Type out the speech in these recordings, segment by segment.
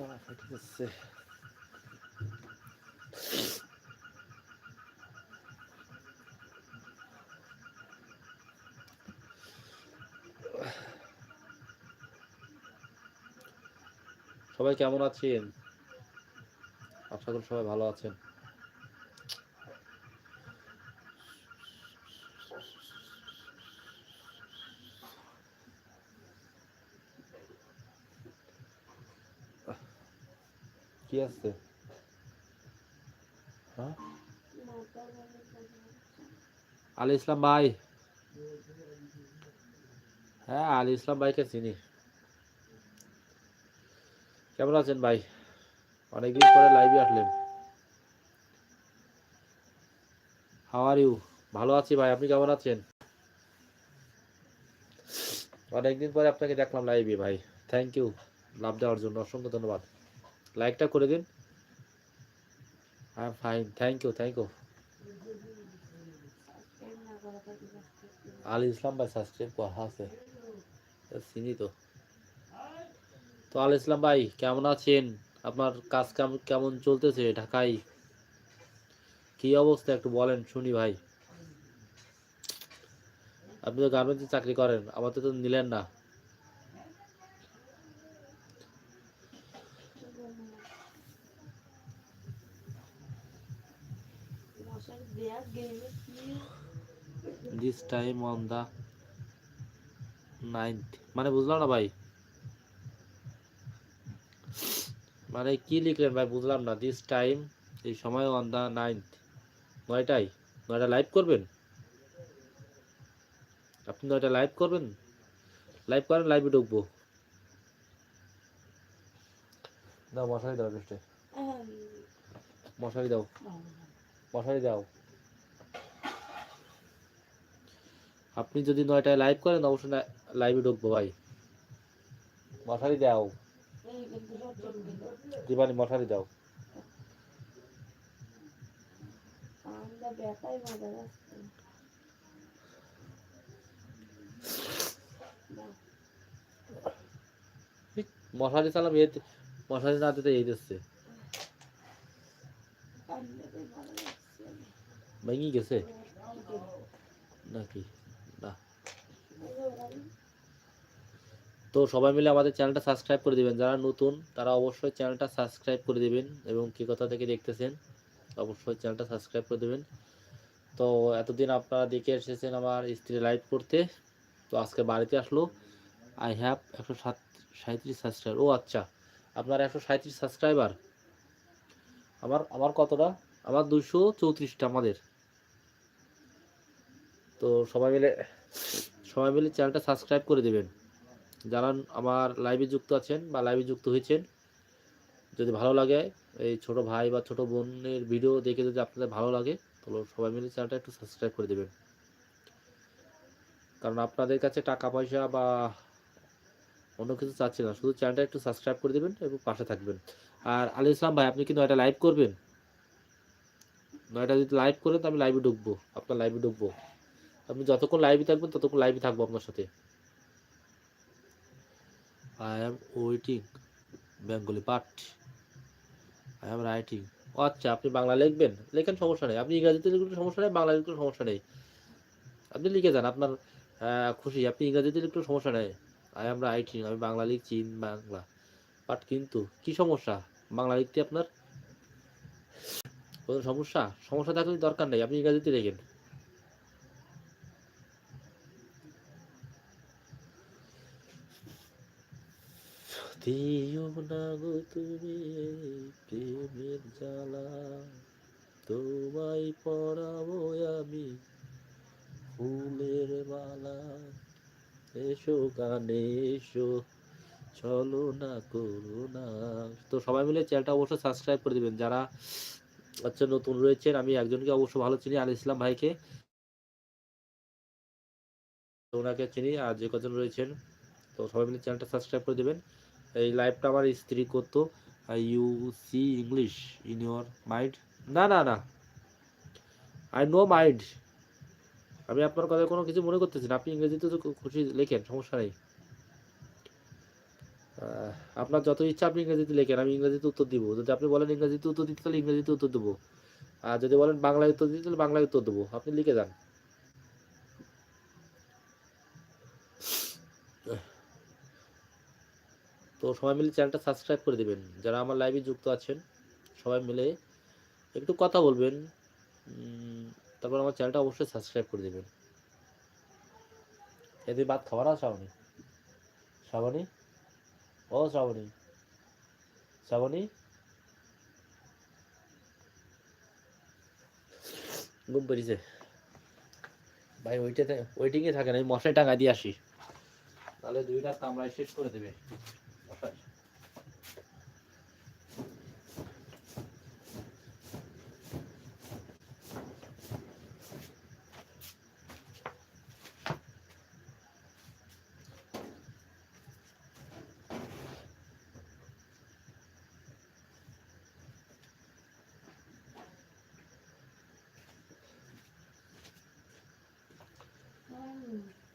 তারা ফেটে যাচ্ছে সবাই কেমন আছেন আশা করি সবাই ভালো আছেন কি আছে আলী ইসলাম ভাই হ্যাঁ আলী ইসলাম ভাইকে চিনি কেমন আছেন ভাই অনেকদিন পরে লাইভে আসলেন হাউ আর ইউ ভালো আছি ভাই আপনি কেমন আছেন অনেকদিন পরে আপনাকে দেখলাম লাইভে ভাই থ্যাংক ইউ লাভ দেওয়ার জন্য অসংখ্য ধন্যবাদ লাইকটা করে দিন হ্যাঁ fine thank you thank you Al Islam ভাই সাবস্ক্রাইব কর হাসে চিনি তো তো আল ইসলাম ভাই কেমন আছেন আপনার কাজ কেমন চলতেছে ঢাকায় কি অবস্থা একটু বলেন শুনি ভাই আপনি তো গার্মেন্টসে চাকরি করেন আমাদের তো নিলেন না this time on the ninth মানে বুঝলাম না ভাই মানে কি লিখলেন ভাই বুঝলাম না দিস টাইম এই সময় অন দা নাইনথ নয়টাই নয়টা লাইভ করবেন আপনি নয়টা লাইভ করবেন লাইভ করেন লাইভে ঢুকব দাও মশারি দাও um, মশারি দাও মশারি দাও আপনি যদি নয়টায় লাইভ করেন অবশ্যই লাইভে ঢুকবো ভাই মশারি দাও জীবানি মশারি দাও মশারি চালাম মশারি না দিতে এই দিচ্ছে ভেঙে গেছে নাকি তো সবাই মিলে আমাদের চ্যানেলটা সাবস্ক্রাইব করে দেবেন যারা নতুন তারা অবশ্যই চ্যানেলটা সাবস্ক্রাইব করে দেবেন এবং কী কথা থেকে দেখতেছেন অবশ্যই চ্যানেলটা সাবস্ক্রাইব করে দেবেন তো এতদিন আপনারা দেখে এসেছেন আমার স্ত্রী লাইভ করতে তো আজকে বাড়িতে আসলো আই হ্যাভ একশো সাত সাঁত্রিশ সাবস্ক্রাইবার ও আচ্ছা আপনার একশো সাঁত্রিশ সাবস্ক্রাইবার আমার আমার কতটা আমার দুশো চৌত্রিশটা আমাদের তো সবাই মিলে সবাই মিলে চ্যানেলটা সাবস্ক্রাইব করে দেবেন যারা আমার লাইভে যুক্ত আছেন বা লাইভে যুক্ত হয়েছেন যদি ভালো লাগে এই ছোট ভাই বা ছোট বোনের ভিডিও দেখে যদি আপনাদের ভালো লাগে তাহলে সবাই মিলে চ্যানেলটা একটু সাবস্ক্রাইব করে দেবেন কারণ আপনাদের কাছে টাকা পয়সা বা অন্য কিছু চাচ্ছি না শুধু চ্যানেলটা একটু সাবস্ক্রাইব করে দেবেন এবং পাশে থাকবেন আর আলি ইসলাম ভাই আপনি কি নয়টা লাইভ করবেন নয়টা যদি লাইভ করেন আমি লাইভে ঢুকবো আপনার লাইভে ঢুকবো আপনি যতক্ষণ লাইভে থাকবেন ততক্ষণ লাইভে থাকবো আপনার সাথে আই অ্যাম ওয়েটিং বেঙ্গলি পাঠ আই অ্যাম রাইটিং ও আচ্ছা আপনি বাংলা লিখবেন লেখেন সমস্যা নেই আপনি ইংরাজিতে লিখলে সমস্যা নেই বাংলা লিখলে সমস্যা নেই আপনি লিখে যান আপনার খুশি আপনি ইংরাজিতে লিখলে সমস্যা নেই আই অ্যাম রাইটিং আমি বাংলা লিখছি বাংলা বাট কিন্তু কি সমস্যা বাংলা লিখতে আপনার কোনো সমস্যা সমস্যা থাকলে দরকার নেই আপনি ইংরাজিতে লেখেন দিও না গো তুমি প্রেমের জ্বালা তোমায় পড়াবো আমি ফুলের মালা এসো গানে এসো চলো না করো না তো সবাই মিলে চ্যানেলটা অবশ্যই সাবস্ক্রাইব করে দেবেন যারা আচ্ছা নতুন রয়েছেন আমি একজনকে অবশ্য ভালো চিনি আল ইসলাম ভাইকে ওনাকে চিনি আর যে কজন রয়েছেন তো সবাই মিলে চ্যানেলটা সাবস্ক্রাইব করে দেবেন এই লাইভটা আমার স্ত্রী করতো you see English in your mind না না না আই নো মাইন্ড আমি আপনার কথা কোনো কিছু মনে করতেছি না আপনি ইংরেজিতে তো খুশি লেখেন সমস্যা নেই আপনার যত ইচ্ছা আপনি ইংরেজিতে লেখেন আমি ইংরেজিতে উত্তর দিব যদি আপনি বলেন ইংরেজিতে উত্তর দিতে তাহলে ইংরেজিতে উত্তর দেবো আর যদি বলেন বাংলায় উত্তর দিতে তাহলে বাংলায় উত্তর দেবো আপনি লিখে যান তো সবাই মিলে চ্যানেলটা সাবস্ক্রাইব করে দেবেন যারা আমার লাইভে যুক্ত আছেন সবাই মিলে একটু কথা বলবেন তারপর আমার চ্যানেলটা অবশ্যই সাবস্ক্রাইব করে দেবেন এতে বাদ খাবার আছে শ্রাবণী শ্রাবণী ও শ্রাবণী শ্রাবণী ঘুম পেরিয়েছে ভাই ওইটাতে ওয়েটিংয়ে থাকে না মশাই টাকা দিয়ে আসি তাহলে দুইটা কামড়ায় শেষ করে দেবে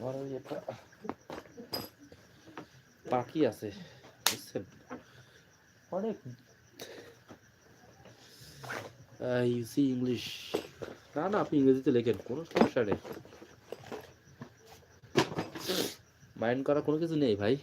আমার ওই একটা পাখি আছে বুঝছেন অনেক ইউসি ইংলিশ না না আপনি ইংরেজিতে লেখেন কোনো সমস্যা নেই মাইন্ড করা কোনো কিছু নেই ভাই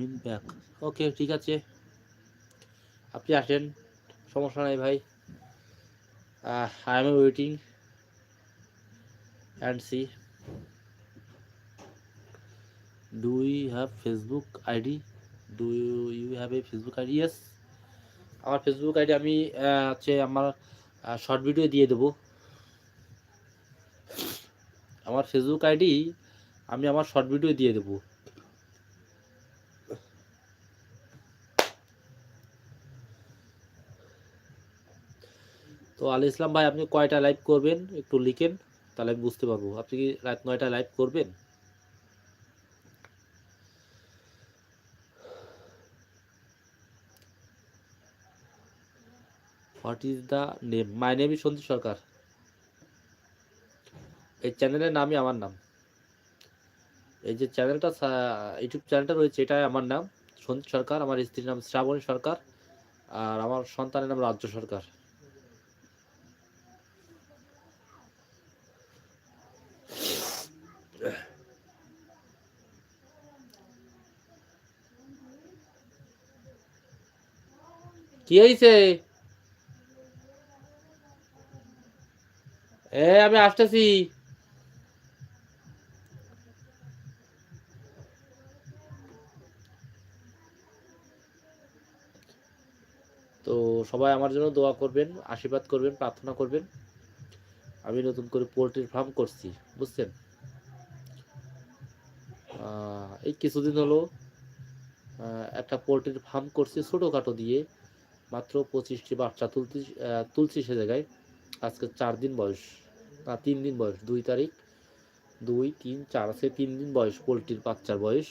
আমিন ব্যাক ওকে ঠিক আছে আপনি আসেন সমস্যা নাই ভাই I am waiting and see do you have Facebook ID do you have a Facebook ID yes আমার ফেসবুক আইডি আমি হচ্ছে আমার শর্ট ভিডিও দিয়ে দেবো আমার ফেসবুক আইডি আমি আমার শর্ট ভিডিও দিয়ে দেবো তো আলি ইসলাম ভাই আপনি কয়টা লাইভ করবেন একটু লিখেন তাহলে আমি বুঝতে পারবো আপনি কি রাত নয়টা লাইভ করবেন what is the name my name is Sandeep Sarkar এই চ্যানেলের নামই আমার নাম এই যে চ্যানেলটা ইউটিউব চ্যানেলটা রয়েছে এটাই আমার নাম সন্দীপ সরকার আমার স্ত্রীর নাম শ্রাবণী সরকার আর আমার সন্তানের নাম রাজ্য সরকার কি হয়েছে এ আমি আসতেছি তো সবাই আমার জন্য দোয়া করবেন আশীর্বাদ করবেন প্রার্থনা করবেন আমি নতুন করে পোলট্রির ফার্ম করছি বুঝছেন এই কিছুদিন হলো একটা পোলট্রির ফার্ম করছি ছোটোখাটো দিয়ে মাত্র পঁচিশটি বাচ্চা তুলতি তুলছি সে জায়গায় আজকে চার দিন বয়স না তিন দিন বয়স দুই তারিখ দুই তিন চার আছে তিন দিন বয়স পোলট্রির বাচ্চার বয়স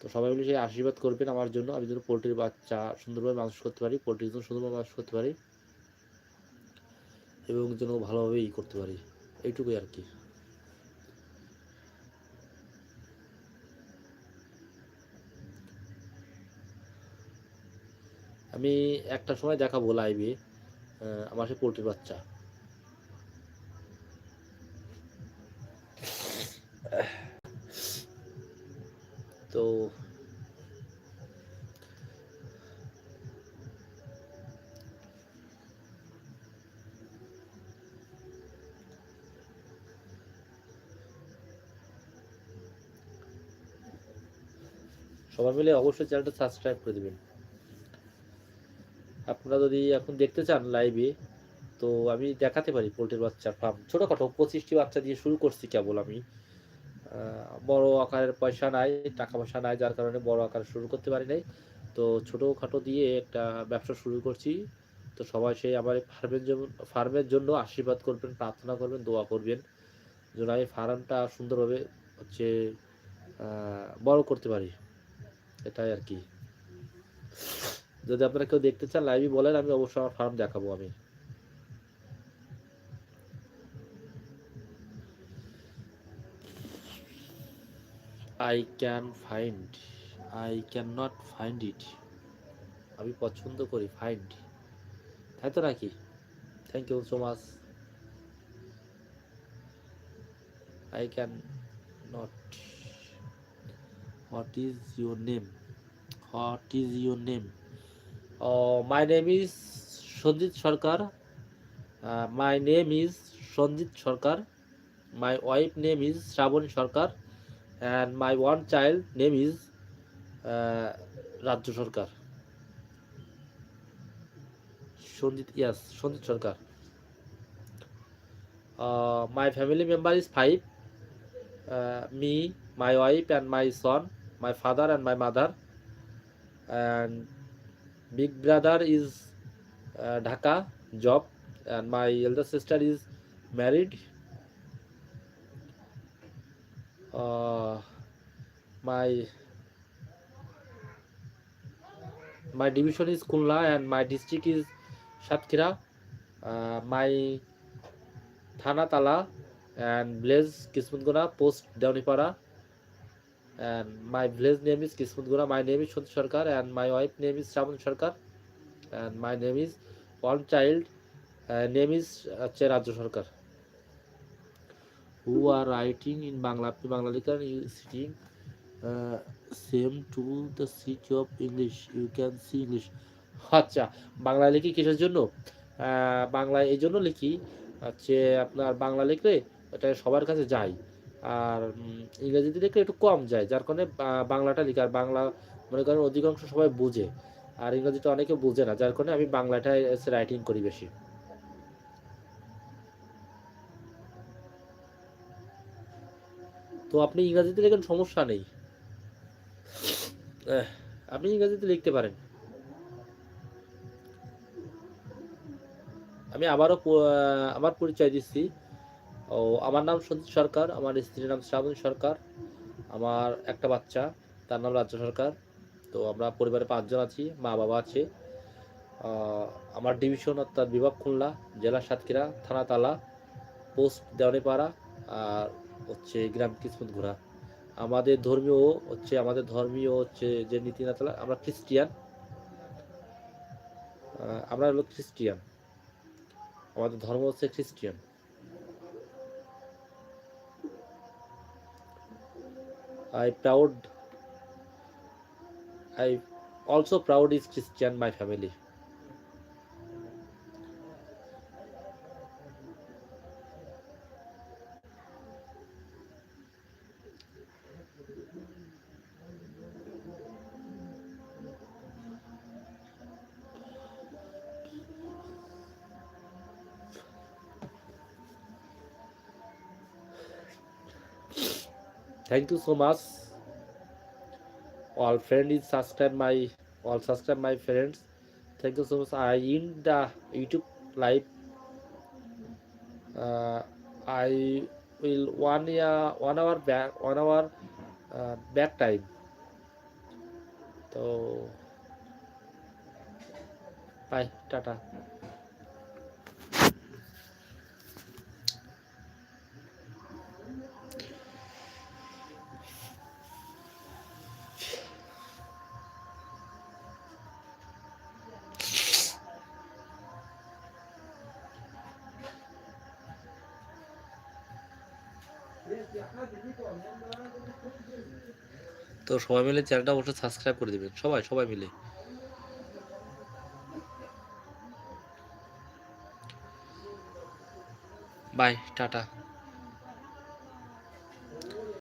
তো সবাই মিলে সেই আশীর্বাদ করবেন আমার জন্য আমি যেন পোলট্রির বাচ্চা সুন্দরভাবে মানুষ করতে পারি পোলট্রির জন্য সুন্দরভাবে মানুষ করতে পারি এবং যেন ভালোভাবে ই করতে পারি এইটুকুই আর কি আমি একটা সময় দেখাবো লাইভে আমার সে পোলট্রির বাচ্চা তো সবাই মিলে অবশ্যই চ্যানেলটা সাবস্ক্রাইব করে দেবেন আপনারা যদি এখন দেখতে চান লাইভে তো আমি দেখাতে পারি পোলট্রির বাচ্চার ফার্ম ছোটোখাটো পঁচিশটি বাচ্চা দিয়ে শুরু করছি কেবল আমি বড় আকারের পয়সা নাই টাকা পয়সা নাই যার কারণে বড় আকার শুরু করতে পারি নাই তো ছোটোখাটো দিয়ে একটা ব্যবসা শুরু করছি তো সবাই সেই আমার ফার্মের জন্য ফার্মের জন্য আশীর্বাদ করবেন প্রার্থনা করবেন দোয়া করবেন যেন আমি ফার্মটা সুন্দরভাবে হচ্ছে বড় করতে পারি এটাই আর কি যদি আপনারা কেউ দেখতে চান লাইভই বলেন আমি অবশ্যই আমার ফার্ম দেখাবো আমি I can find I can not find it আমি পছন্দ করি ফাইন্ড তাই তো নাকি thank you so much I can not what is your name what is your name my name is Sanjit Sarkar my name is Sanjit Sarkar my wife name is Shraban Sarkar and my one child name is Rajya Sarkar Sanjit yes Sanjit Sarkar my family member is five me my wife and my son my father and my mother and big brother is Dhaka job and my elder sister is married my my division is Kunla and my district is Shatkira. Uh, my Thanatala and Blaze Kismutgona post Downipara. And my village name is Kismat Gura my name is Santu Sarkar and my wife name is Shraban Sarkar and my name is one child name is হচ্ছে Rajya Sarkar who are writing in Bangla আপনি বাংলা লিখেন you sitting same to the seat of English you can see English আচ্ছা বাংলা লিখি কিসের জন্য বাংলা এই জন্য লিখি হচ্ছে আপনার বাংলা লিখলে এটা সবার কাছে যায় আর ইংরেজিতে লিখলে একটু কম যায় যার কারণে বাংলাটা লিখে আর বাংলা মনে করেন অধিকাংশ সবাই বুঝে আর ইংরেজিটা অনেকে বুঝে না যার কারণে আমি হচ্ছে রাইটিং করি বেশি তো আপনি ইংরাজিতে লেখেন সমস্যা নেই আপনি ইংরাজিতে লিখতে পারেন আমি আবারও আমার পরিচয় দিচ্ছি ও আমার নাম সঞ্জিত সরকার আমার স্ত্রীর নাম শ্রাবণী সরকার আমার একটা বাচ্চা তার নাম রাজ্য সরকার তো আমরা পরিবারে পাঁচজন আছি মা বাবা আছে আমার ডিভিশন অর্থাৎ বিভাগ খুলনা জেলা সাতক্ষীরা থানা তালা পোস্ট দেওয়ানিপাড়া আর হচ্ছে গ্রাম কিসমত ঘোরা আমাদের ধর্মীয় হচ্ছে আমাদের ধর্মীয় হচ্ছে যে নীতি নাতলা আমরা খ্রিস্টিয়ান আমরা হলো খ্রিস্টিয়ান আমাদের ধর্ম হচ্ছে Christian I proud I also proud is Christian my family. Thank you so much. All subscribe my friends. Thank you so much. I in the YouTube live. Uh, I will 1 hour back, 1 hour uh, back time. So bye, tata. তো সবাই মিলে চ্যানেলটা অবশ্যই subscribe করে দেবেন সবাই সবাই মিলে বাই টাটা